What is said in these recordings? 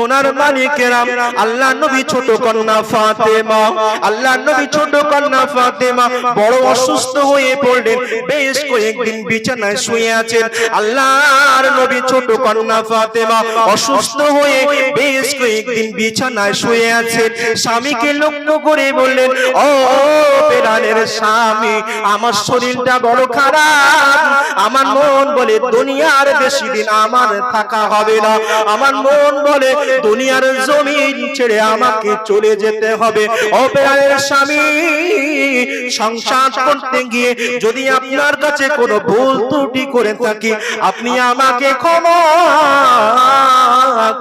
সোনার মানিকেরাম আল্লাহ নবী ছোট কন্যা ফাতেমা আল্লাহ নবী ছোট কন্যা ফাতেমা, বড় অসুস্থ হয়ে পড়লেন, বেশ কয়েকদিন বিছানায় শুয়ে আছেন। আল্লাহর নবী ছোট কন্যা ফাতেমা অসুস্থ হয়ে বেশ কয়েকদিন বিছানায় শুয়ে আছেন। স্বামীকে লক্ষ্য করে বললেন, ও পেরানের স্বামী, আমার শরীরটা বড় খারাপ। আমার মন বলে দুনিয়ার বেশি দিন আমার থাকা হবে না। আমার মন বলে দুনিয়ার জমিন ছেড়ে আমাকে চলে যেতে হবে। অপেরায়ের স্বামী, সংসার করতে গিয়ে যদি আপনার কাছে কোনো ভুল ত্রুটি করে থাকি, আপনি আমাকে ক্ষমা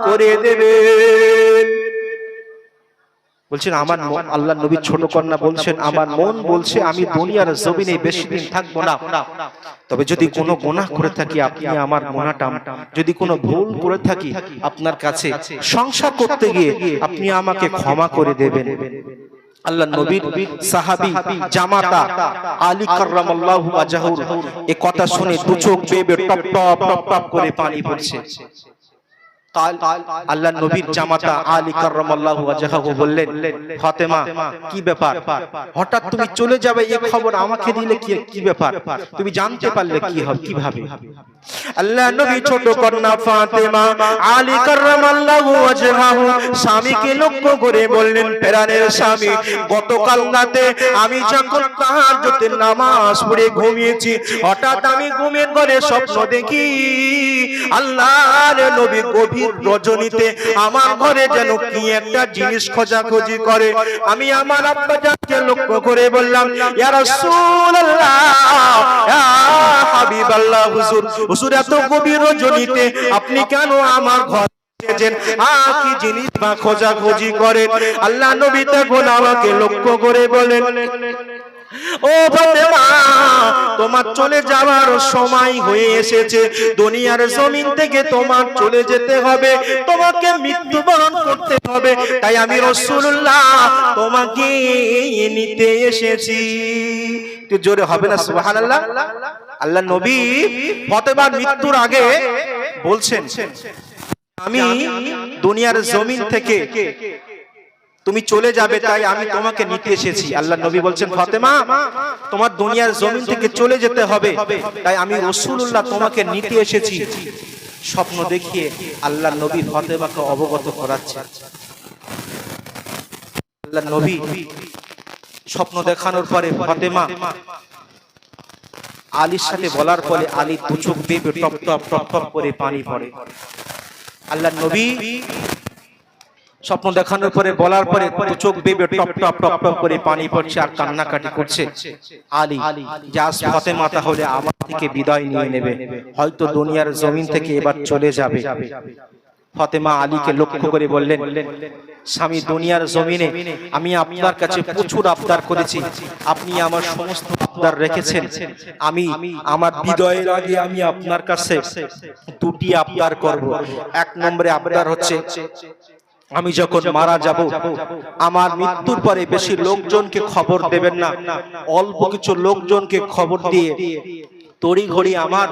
করে দেবেন। বলছেন আমার মন আল্লাহ নবী ছোট কন্যা বলছেন আমার মন বলছে আমি দুনিয়ার জমিনে বেশি দিন থাকব না। তবে যদি কোনো গোনাহ করে থাকি আপনি আমার গোনাটা যদি কোনো ভুল করে থাকি আপনার কাছে সংসার করতে গিয়ে আপনি আমাকে ক্ষমা করে দেবেন। আল্লাহ নবীর সাহাবী জামাতা আলী কার্রামাল্লাহু ওয়াজহুর এই কথা শুনে দু চোখ বেয়ে টপ টপ টপ টপ করে পানি পড়ছে। আল্লাহ নবীর জামাতা আলী কার্রামাল্লাহু ওয়াজহাহু বললেন ফাতেমা কি ব্যাপার? হঠাৎ তুমি চলে যাবে এই খবর আমাকে দিলে কি কি ব্যাপার? তুমি জানতে পারলে কি হবে কীভাবে? আল্লাহ নবী ছোট কন্যা ফাতেমা আলী কার্রামাল্লাহু ওয়াজহাহু স্বামীকে লক্ষ্য করে বললেন প্রাণের স্বামী গতকাল রাতে আমি যখন তাহাজ্জুদে নামাজ পড়ে ঘুমিয়েছি হঠাৎ আমি ঘুমের ঘরে স্বপ্ন দেখি আল্লাহর নবী গভীর রজনীতে আমার ঘরে যেন কি একটা জিনিস খোঁজাখুঁজি করে। আমি আমার আব্বা জানকে লক্ষ্য করে বললাম, ইয়া রাসূলুল্লাহ, ইয়া হাবিবাল্লাহ হুজুর হুজুর এত গভীর রজনীতে আপনি কেন আমার ঘর কি জিনিস বা খোঁজাখুঁজি করেন? আল্লাহ নবী তখন আমাকে লক্ষ্য করে বলেন ও ফাতেমা তোমার চলে যাওয়ার সময় হয়ে এসেছে। দুনিয়ার জমিন থেকে তোমার চলে যেতে হবে। তোমাকে মৃত্যুবরণ করতে হবে। তাই আমি রাসূলুল্লাহ তোমাকে নিতে এসেছি। জোরে হবে না, সুবহানাল্লাহ? আল্লাহ নবী ফতেমার মৃত্যুর আগে বলছেন, আমি দুনিয়ার জমিন থেকে তুমি চলে যাবে তাই আমি তোমাকে নিতে এসেছি। আল্লাহ নবী বলছেন ফাতেমা তোমার দুনিয়ার জমিন থেকে চলে যেতে হবে। তাই আমি রসুল্লাহ তোমাকে নিতে এসেছি। স্বপ্ন দেখিয়ে আল্লাহ নবী ফাতেমাকে অবগত করাচ্ছে। আল্লাহ নবী স্বপ্ন দেখানোর পরে ফাতেমা আলীর সাথে বলার পরে আলী দু চোখ বেয়ে টপ টপ টপ টপ করে পানি পড়ে। আল্লাহ নবী স্বপ্ন দেখানোর পরে, বলার পরে চোখ বেবে টপ টপ টপ টপ করে পানি পড়ছে আর কান্নাকাটি করছে। আলী জাস ফতেমা হলে আমার থেকে বিদায় নিয়ে নেবে। হয়তো দুনিয়ার জমিন থেকে এবার চলে যাবে। ফতেমা আলীকে লক্ষ্য করে বললেন, স্বামী, দুনিয়ার জমিনে আমি আপনার কাছে প্রচুর আবদার করেছি। আপনি আমার সমস্ত আবদার রেখেছেন। আমি, আমার বিদয়ের আগে আমি আপনার কাছে দুটি আবদার করব। এক নম্বরে আবদার হচ্ছে আমি যখন মারা যাব আমার মৃত্যুর পরে বেশি লোকজনকে খবর দেবেন না। অল্প কিছু লোকজনকে খবর দিয়ে তড়ি ঘড়ি আমার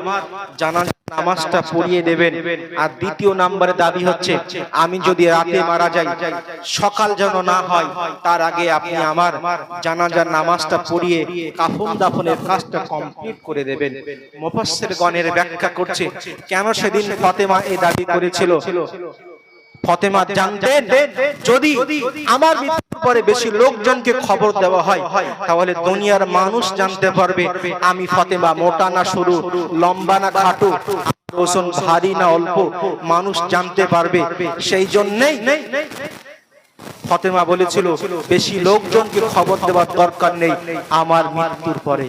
জানার নামাজটা পড়িয়ে দেবেন। আর দ্বিতীয় নাম্বারে দাবি হচ্ছে আমি যদি রাতে মারা যাই সকাল যেন না হয় তার আগে আপনি আমার জানাজার নামাজটা পড়িয়ে কাফন দাফনের কাজটা কমপ্লিট করে দেবেন। মুফাসসির গণের ব্যাখ্যা করছে কেন সেদিন ফাতেমা এই দাবি করেছিল? ফতেমা জানতেন, যদি আমার মৃত্যুর পরে বেশি লোকজনকে খবর দেওয়া হয়, তাহলে দুনিয়ার মানুষ জানতে পারবে, আমি ফতেমা মোটা না সরু, লম্বা না খাটো ওজন ভারী না অল্প, মানুষ জানতে পারবে। সেই জন্যই ফতেমা বলেছিল, বেশি লোকজনকে খবর দেওয়ার দরকার নেই আমার মৃত্যুর পরে।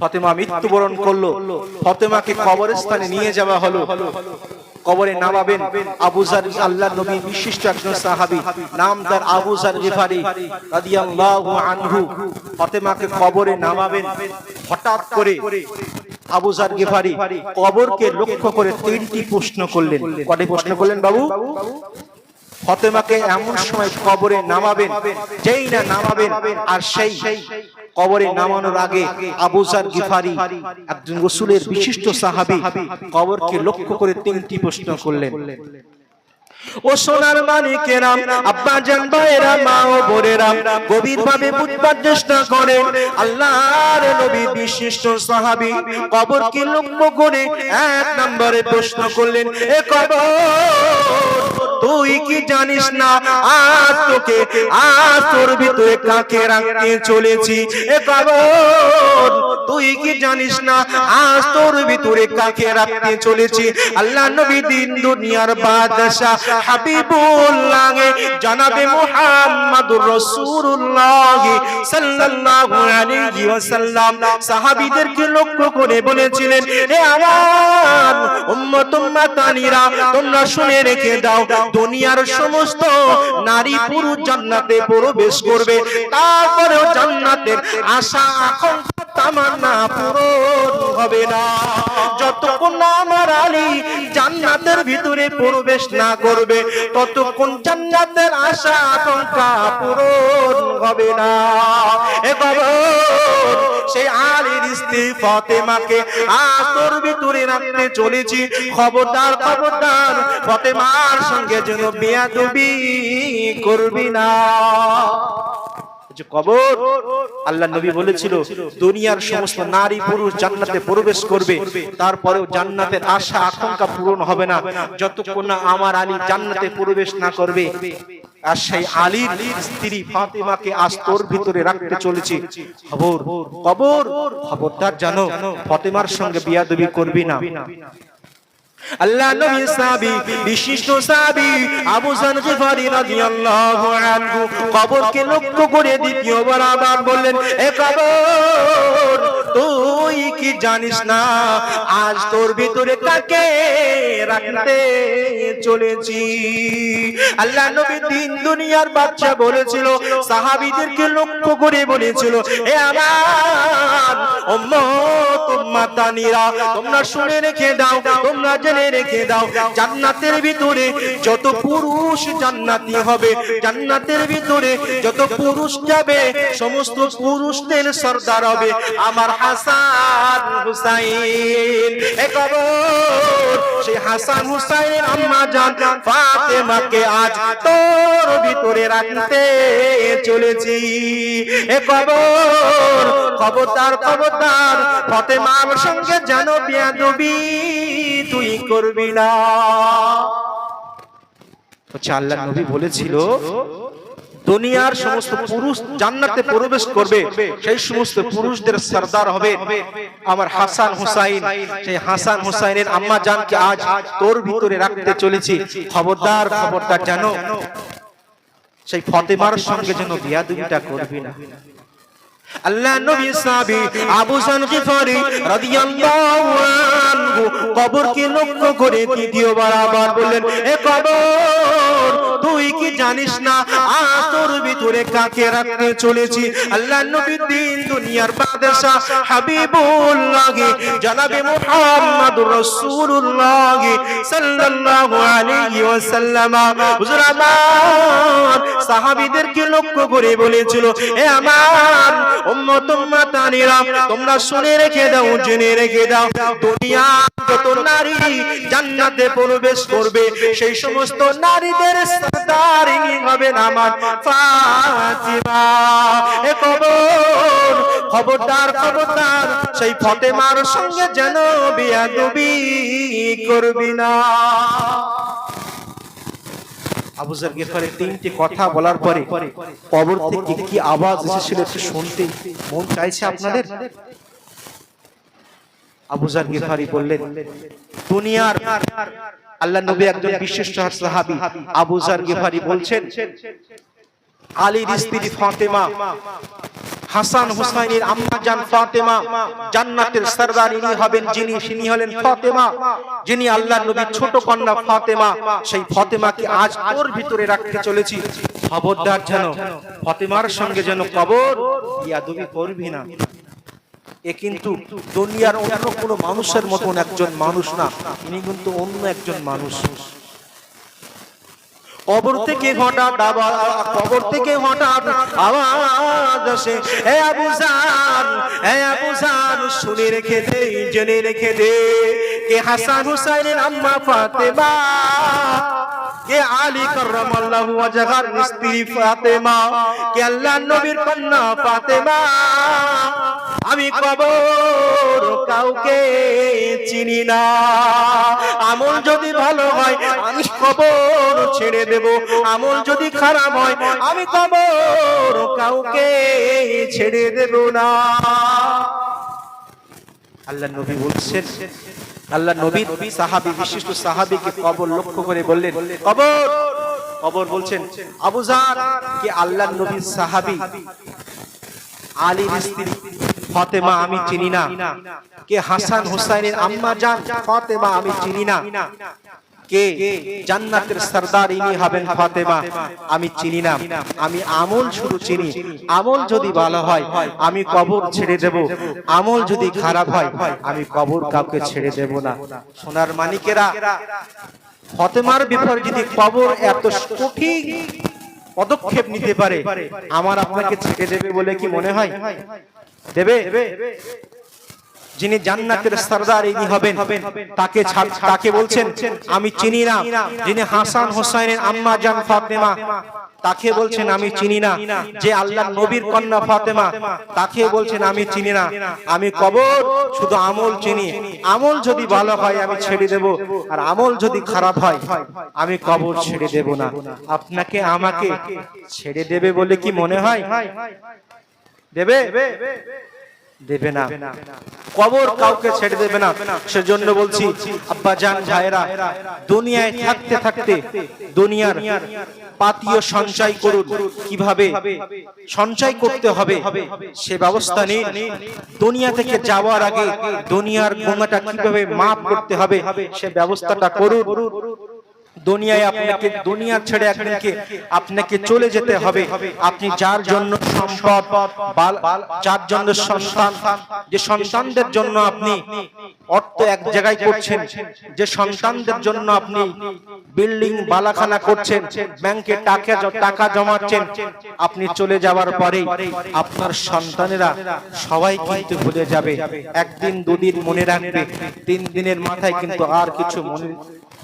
ফতেমা মৃত্যুবরণ করল। ফতেমাকে কবরস্থানে নিয়ে যাওয়া হলো। কবরে নামাবেন আবু জার আল্লাহ নবী বিশিষ্ট একজন সাহাবী নাম তার আবু জার গিফারি রাদিয়াল্লাহু আনহু। ফাতেমাকে কবরে নামাবেন। হঠাৎ করে আবু জার গিফারি কবরকে লক্ষ্য করে তিনটি প্রশ্ন করলেন। কয়টি প্রশ্ন করলেন বাবু? ফতেমাকে এমন সময় কবরে নামাবেন, যেই না নামাবেন, আর সেই কবরে নামানোর আগে আবুজার গিফারি একজন রসুলের বিশিষ্ট সাহাবী কবরকে লক্ষ্য করে তিনটি প্রশ্ন করলেন। ও সোনার মানিকেরা আব্বা জান ভাইরা মা ও বোনেরা গভীর ভাবে বুঝবার চেষ্টা করেন। আল্লাহর নবী বিশিষ্ট সাহাবী কবরকে লক্ষ্য করে এক নম্বরে প্রশ্ন করলেন এ কবর তুই কি জানিস না? আজ তোকে আজ তোর ভিতরে কাকে রাখতে চলেছি? এ কবর তুই কি জানিস না? আজ তোর ভিতরে কাকে রাখতে চলেছি? আল্লাহ নবী দিন দুনিয়ার বাদশা হাবিবুল্লাহ জানাবে মুহাম্মাদুর রাসূলুল্লাহ সাল্লাল্লাহু আলাইহি ওয়াসাল্লাম। সাহাবীদেরকে লক্ষ্য করে বলেছিলেন, হে আমার উম্মত উম্মাতানিরা তোমরা শুনে রেখে দাও, দুনিয়ার সমস্ত নারী পুরুষ জান্নাতে প্রবেশ করবে। তারপরেও জান্নাতের আশা, আকাঙ্ক্ষা, তামান্না পূরণ হবে না। যতক্ষণ আমার আলী জান্নাতের ভিতরে প্রবেশ না করবে, ততক্ষণ জান্নাতের আশা, আকাঙ্ক্ষা পূরণ হবে না। এ খবর সেই আলীর স্ত্রী ফতেমাকে আতর ভিতরে রাখতে চলেছি। খবরদার খবরদার, ফতেমার সঙ্গে যেন বেয়াদবি করবি না। যে কবর। আল্লাহ নবী বলেছিল দুনিয়ার সমস্ত নারী পুরুষ জান্নাতে প্রবেশ করবে। তারপরেও জান্নাতের আশা আকাঙ্ক্ষা পূরণ হবে না। যতক্ষণ না আমার আলী জান্নাতে প্রবেশ না করবে। আর সেই আলীর স্ত্রী ফাতেমাকে আজ তোর ভিতরে রাখতে চলেছি। খবর কবর খবরদার জানো ফতেমার সঙ্গে বিয়াদবি করবি না। আল্লাহ নবী সাহাবী বিশিষ্ট সাহাবী আবু জানজিফারি রাদিয়াল্লাহু আনহু কবরকে লক্ষ্য করে দ্বিতীয়বার আবার বললেন এ কবর তুই কি জানিস না? আজ তোর ভিতরে কাকে রাখতে চলেছি। আল্লাহ নবী দিন দুনিয়ার বাচ্চা বলেছিল, সাহাবীদেরকে লক্ষ্য করে বলেছিল, এ আমার জান্নাতের ভিতরে যত পুরুষ জান্নাতি হবে, জান্নাতের ভিতরে যত পুরুষ যাবে, সমস্ত পুরুষদের হবে। আমার হাসান হুসাইন। এ কবর সেই হাসান হুসাইন আম্মা জান ফাতেমাকে আজ তোর ভিতরে রাখতে চলেছি। এ কবর, খবরদার খবরদার ফতেমার সঙ্গে যেন বিয়াদবি তুই করবি না। হচ্ছে আল্লাহ নবী বলেছিল দুনিয়ার সমস্ত পুরুষ জান্নাতে প্রবেশ করবে, সেই সমস্ত পুরুষদের সর্দার হবে আমার হাসান হুসাইন। সেই হাসান হুসাইনের আম্মা জানকে আজ তোর ভিতরে রাখতে চলেছি। খবরদার খবরদার জানো সেই ফতেমার সঙ্গে যেন বিয়াদুবিটা করবি না। আল্লাহ নবী সাহাবী আবু জান গিফারি রাদিয়াল্লাহু আনহু কবরকে লক্ষ্য করে দ্বিতীয়বার আবার বললেন, এ কবর তুই কি জানিস না? তোর ভিতরে কাকে রাখতে চলেছি? আল্লাহ নবী দিন দুনিয়ার বাদশা হাবিবুল্লাহ জনাবে মুহাম্মাদুর রাসূলুল্লাহ সাল্লাল্লাহু আলাইহি ওয়াসাল্লাম। হুজুর আমার সাহাবীদেরকে লক্ষ্য করে বলেছিল এ আমার উম্মত উম্মাতানিরা তোমরা শুনে রেখে দাও জেনে রেখে দাও দুনিয়া যত নারী জান্নাতে প্রবেশ করবে সেই সমস্ত নারীদের সরদারিনী হবেন আমার ফাতিমা। এ কবর, খবরদার খবরদার, সেই ফতেমার সঙ্গে যেন বিয়াদবি করবি না। আবুজার গেফারের তিনটি কথা বলার পরে কবর থেকে কি আওয়াজ এসেছিল একটু শুনতে মন চাইছে আপনাদের? আবুজার গেফারি বললেন, দুনিয়ার আল্লাহ নবী একজন বিশিষ্ট সাহাবী আবুজার গেফারি বলছেন আলীর স্ত্রী ফাতেমা হাসান হুসাইনের আম্মা জান ফাতেমা জান্নাতের সরদার ইনি হবেন যিনি তিনি হলেন ফাতেমা যিনি আল্লাহর নবীর ছোট কন্যা ফাতেমা সেই ফাতেমাকে আজ তোর ভিতরে রাখতে চলেছি। খবরদার যেন ফাতেমার সঙ্গে যেন কবর ইয়াদবি করবি না। এ কিন্তু দুনিয়ার অন্য কোনো মানুষের মতন একজন মানুষ না, ইনি কিন্তু অন্য একজন মানুষ। কবর থেকে হঠাৎ আবার কবর থেকে হঠাৎ আওয়াজ আসে, হে আবু জান হে আবু জান শুনে রেখে দে, জেনে রেখে দে, কে হাসান হুসাইনের আম্মা ফাতেমা কে আলী কররামাল্লাহু ওয়াজহার স্ত্রী ফাতেমা? কে আল্লাহর নবীর কন্যা ফাতেমা? আমি কবর কাউকে চিনি না। আমল যদি ভালো হয়, আমি কবর ছেড়ে দেব। আমল যদি খারাপ হয়, আমি কবর কাউকে ছেড়ে দেব না। আল্লাহ নবী বলছেন আল্লাহ নবী সাহাবি, বিশিষ্ট সাহাবিকে কবর লক্ষ্য করে বললেন, কবর কবর বলছেন, আবু জার কি আল্লাহ নবী সাহাবি? আলীর স্ত্রী ফাতেমা আমি চিনি না। কে হাসান হুসাইনের আম্মা জান? ফাতেমা আমি চিনি না। কে? জান্নাতের সরদার ইনি হবেন ফাতেমা। আমি চিনি না। আমি আমল শুধু চিনি। আমল যদি ভালো হয়, আমি কবর ছেড়ে দেব। আমল যদি খারাপ হয়, আমি কবর কাউকে ছেড়ে দেব না। সোনার মানিকেরা, ফতেমার ব্যাপারে যদি কবর এত কঠিন পদক্ষেপ নিতে পারে, আমার আপনাকে ছেড়ে দেবে বলে কি মনে হয়? দেবে? যিনি জান্নাতের সরদার ইনি হবেন তাকে তাকে বলছেন আমি চিনি না। যিনি হাসান হোসাইনের আম্মা জান ফাতেমা তাকে বলছেন আমি চিনি না। যে আল্লাহ নবীর কন্যা ফাতেমা তাকে বলছেন আমি চিনি না। আমি কবর শুধু আমল চিনি। আমল যদি ভালো হয় আমি ছেড়ে দেব। আর আমল যদি খারাপ হয় আমি কবর ছেড়ে দেব না। আপনাকে আমাকে ছেড়ে দেবে বলে কি মনে হয়? দেবে। দেবে না। কবর কাউকে ছেড়ে দেবে না। সেজন্য বলছি আব্বা জান ভাইরা দুনিয়ায় থাকতে থাকতে দুনিয়ার পাতীয় সঞ্চয় করুন। কীভাবে? সঞ্চয় করতে হবে। সে ব্যবস্থা নিন। দুনিয়া থেকে যাওয়ার আগে দুনিয়ার কীভাবে মাফ করতে হবে সে ব্যবস্থাটা করুন। দুনিয়ায় আপনাকে দুনিয়া ছেড়ে একদিনকে আপনাকে চলে যেতে হবে। আপনি যার জন্য সম্পদ যার জন্য সন্তান যে সন্তানদের জন্য আপনি অর্থ এক জায়গায় করছেন যে সন্তানদের জন্য আপনি বিল্ডিং বালাখানা করছেন ব্যাংকে টাকা টাকা জমাচ্ছেন আপনি চলে যাওয়ার পরে আপনার সন্তানেরা সবাই কিন্তু ভুলে যাবে। একদিন দুদিন মনে রাখবে। তিন দিনের মাথায় কিন্তু আর কিছু মনে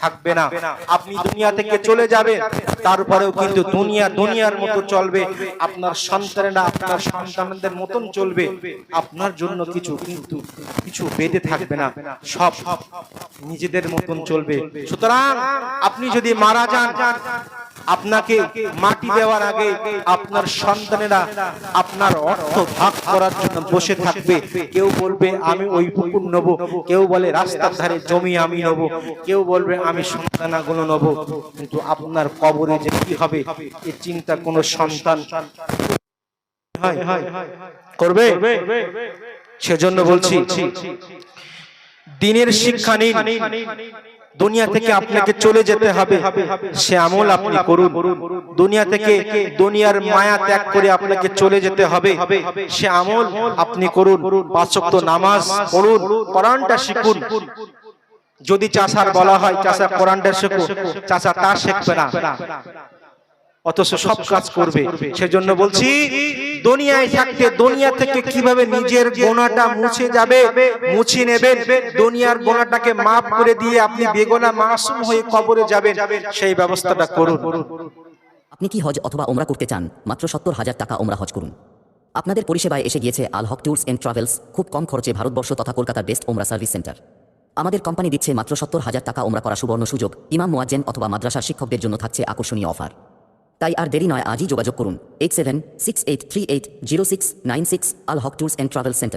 থাকবে না। আপনি দুনিয়া থেকে চলে যাবেন। তারপরেও কিন্তু দুনিয়া দুনিয়ার মতো চলবে আপনার সন্তানেরা আপনার সন্তানদের মতন চলবে আপনার জন্য কিছু কিন্তু কিছু বেঁধে থাকবে না সব নিজেদের মতন চলবে। সুতরাং আপনি যদি মারা যান আপনাকে মাটি দেওয়ার আগে আপনার সন্তানেরা আপনার অর্থ ভাগ করার জন্য বসে থাকবে। কেউ বলবে আমি ওই পুকুর নেব। কেউ বলে রাস্তার ধারে জমি আমি নেব। কেউ বলবে আমি সন্তানাগুলো নেব। কিন্তু আপনার কবরে যে কি হবে এ চিন্তা কোনো সন্তান করবে? সেজন্য বলছি দিনের শিক্ষা নিন। দুনিয়া থেকে আপনাকে চলে যেতে হবে। সে আমল আপনি করুন। দুনিয়া থেকে দুনিয়ার মায়া ত্যাগ করে আপনাকে চলে যেতে হবে। সে আমল আপনি করুন। পাঁচ ওয়াক্ত নামাজ পড়ুন। কোরআনটা শিখুন। যদি চাষার বলা হয় চাষা কোরআনটা শেখো চাষা তা শিখবে না। অথচ সব কাজ করবে। সেজন্য বলছি দুনিয়ায় থাকতে দুনিয়া থেকে কীভাবে নিজের গোনাটা মুছে যাবে মুছে নেবেন দুনিয়ার গোনাটাকে মাফ করে দিয়ে আপনি বেগোনা মাসুম হয়ে কবরে যাবেন সেই ব্যবস্থাটা করুন। আপনি কি হজ অথবা ওমরা করতে চান? মাত্র সত্তর হাজার টাকা ওমরা হজ করুন। আপনাদের পরিষেবায় এসে গিয়েছে Al Haq tours and travels খুব কম খরচে ভারতবর্ষ তথা কলকাতার বেস্ট ওমরা সার্ভিস সেন্টার। আমাদের কোম্পানি দিচ্ছে মাত্র সত্তর হাজার টাকা ওমরা করা সুবর্ণ সুযোগ, ইমাম মোয়াজ্জেন অথবা মাদ্রাসার শিক্ষকদের জন্য থাকছে আকর্ষণীয় অফার। তাই আর দেরি নয়, আজই যোগাযোগ করুন eight seven six eight three eight zero six nine six Al Haq tours and travel সেন্টারে।